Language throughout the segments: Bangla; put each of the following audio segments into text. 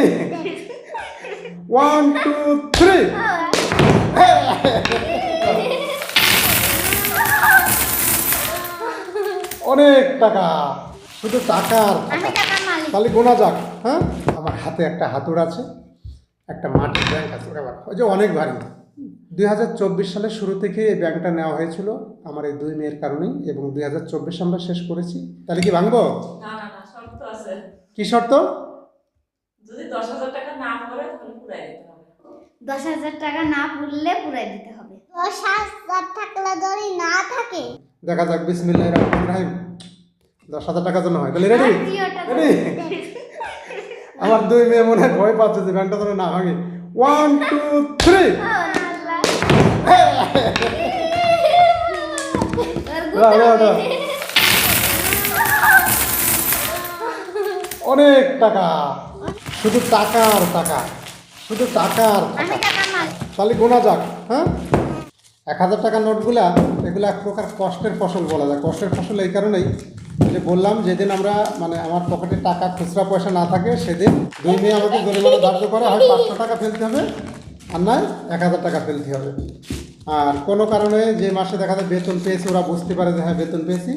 রেডি ওয়ান টু থ্রি অনেক টাকা। শুধু টাকার তাহলে গোনা যাক হ্যাঁ? আমার হাতে একটা হাতুড় আছে একটা মাটির ব্যাংক আছে ওটা ওই যে অনেক ভারী। দুই হাজার চব্বিশ সালের শুরু থেকে এই ব্যাংকটা নেওয়া হয়েছিল আমার এই দুই মেয়ের কারণেই এবং দুই হাজার চব্বিশ আমরা শেষ করেছি। তাহলে কি ভাঙবো? না না না শর্ত আছে। কি শর্ত? যদি দশ হাজার টাকা না পড়ে তাহলে পুরাই দিতে হবে। দশ হাজার টাকা না পড়লে পুরাই দিতে হবে। দশ হাজার থাকলে যদি না থাকে? দেখা যাক বিসমিল্লাহ রহমান রাহিম। দশ হাজার টাকা জন্য হয়। তাহলে রেডি রেডি আমার দুই মেয়ে মনে হয় ভয় পাচ্ছে যে ব্যাংকটা যেন না ভাঙে। One two three. অনেক টাকা। শুধু টাকার টাকা। শুধু টাকার আমি টাকা টাকার তাহলে গোনা যাক হ্যাঁ? এক হাজার টাকার নোটগুলা এগুলো এক প্রকার কষ্টের ফসল বলা যায়। কষ্টের ফসল এই কারণেই যে বললাম যেদিন আমরা মানে আমার পকেটে টাকা খুচরা পয়সা না থাকে সেদিন দুই মেয়ে আমাকে জরিমানা ধার্য করে হয় পাঁচশো টাকা ফেলতে হবে আর নয় এক হাজার টাকা ফেলতে হবে। আর কোনো কারণে যে মাসে দেখা যায় বেতন পেয়েছি ওরা বুঝতে পারে যে হ্যাঁ বেতন পেয়েছি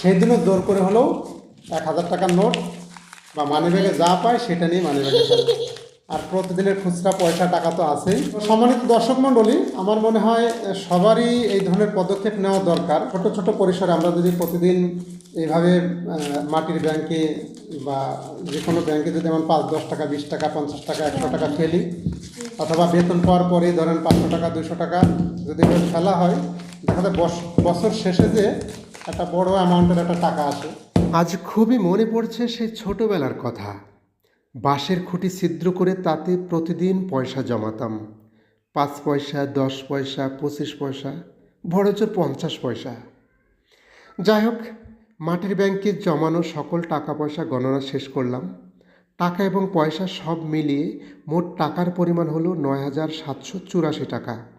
সেদিনও জোর করে হলেও এক হাজার টাকার নোট বা মানি ব্যাগে যা পায় সেটা নিয়ে মানি ব্যাগে আর প্রতিদিনের খুচরা পয়সা, টাকা তো আছেই। সম্মানিত দর্শক মণ্ডলী, আমার মনে হয় সবারই এই ধরনের পদক্ষেপ নেওয়া দরকার। ছোট ছোট পরিসরে আমরা যদি প্রতিদিন এইভাবে মাটির ব্যাংকে বা যে কোনো ব্যাংকে যদি আমার পাঁচ, দশ টাকা, বিশ টাকা, পঞ্চাশ টাকা, একশো টাকা ফেলি, অথবা বেতন পাওয়ার পরেই ধরেন পাঁচশো টাকা দুশো টাকা যদি ফেলা হয়, দেখা যায় বছর শেষে যে একটা বড় অ্যামাউন্টের একটা টাকা আসে। আজ খুবই মনে পড়ছে সেই ছোটবেলার কথা। বাঁশের খুঁটি ছিদ্র করে তাতে প্রতিদিন পয়সা জমাতাম। পাঁচ পয়সা, দশ পয়সা, পঁচিশ পয়সা বড় জোর পঞ্চাশ পয়সা। যাই হোক, মাটির ব্যাংকে জমানো সকল টাকা পয়সা গণনা শেষ করলাম। টাকা এবং পয়সা সব মিলিয়ে মোট টাকার পরিমাণ হলো নয় হাজার সাতশো চুরাশি টাকা।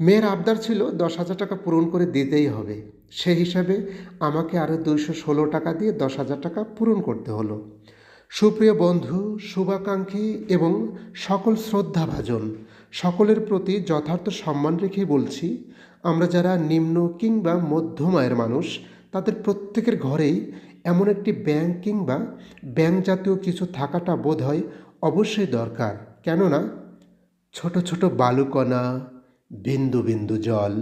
মেয়ের আবদার ছিল দশ হাজার টাকা পূরণ করে দিতেই হবে। সেই হিসাবে আমাকে আরও দুইশো ষোলো টাকা দিয়ে দশ হাজার টাকা পূরণ করতে হলো। সুপ্রিয় বন্ধু, শুভাকাঙ্ক্ষী এবং সকল শ্রদ্ধাভাজন, সকলের প্রতি যথার্থ সম্মান রেখে বলছি, আমরা যারা নিম্ন কিংবা মধ্যম আয়ের মানুষ, তাদের প্রত্যেকের ঘরেই এমন একটি ব্যাংক কিংবা ব্যাংক জাতীয় কিছু থাকাটা বোধ হয় অবশ্যই দরকার। কেননা ছোট ছোট বালুকণা বিন্দু বিন্দু জল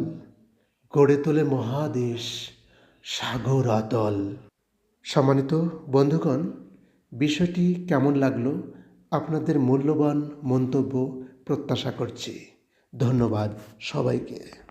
গড়ে তোলে মহাদেশ সাগর অতল। সম্মানিত বন্ধুগণ, বিষয়টি কেমন লাগল আপনাদের মূল্যবান মন্তব্য প্রত্যাশা করছি। ধন্যবাদ সবাইকে।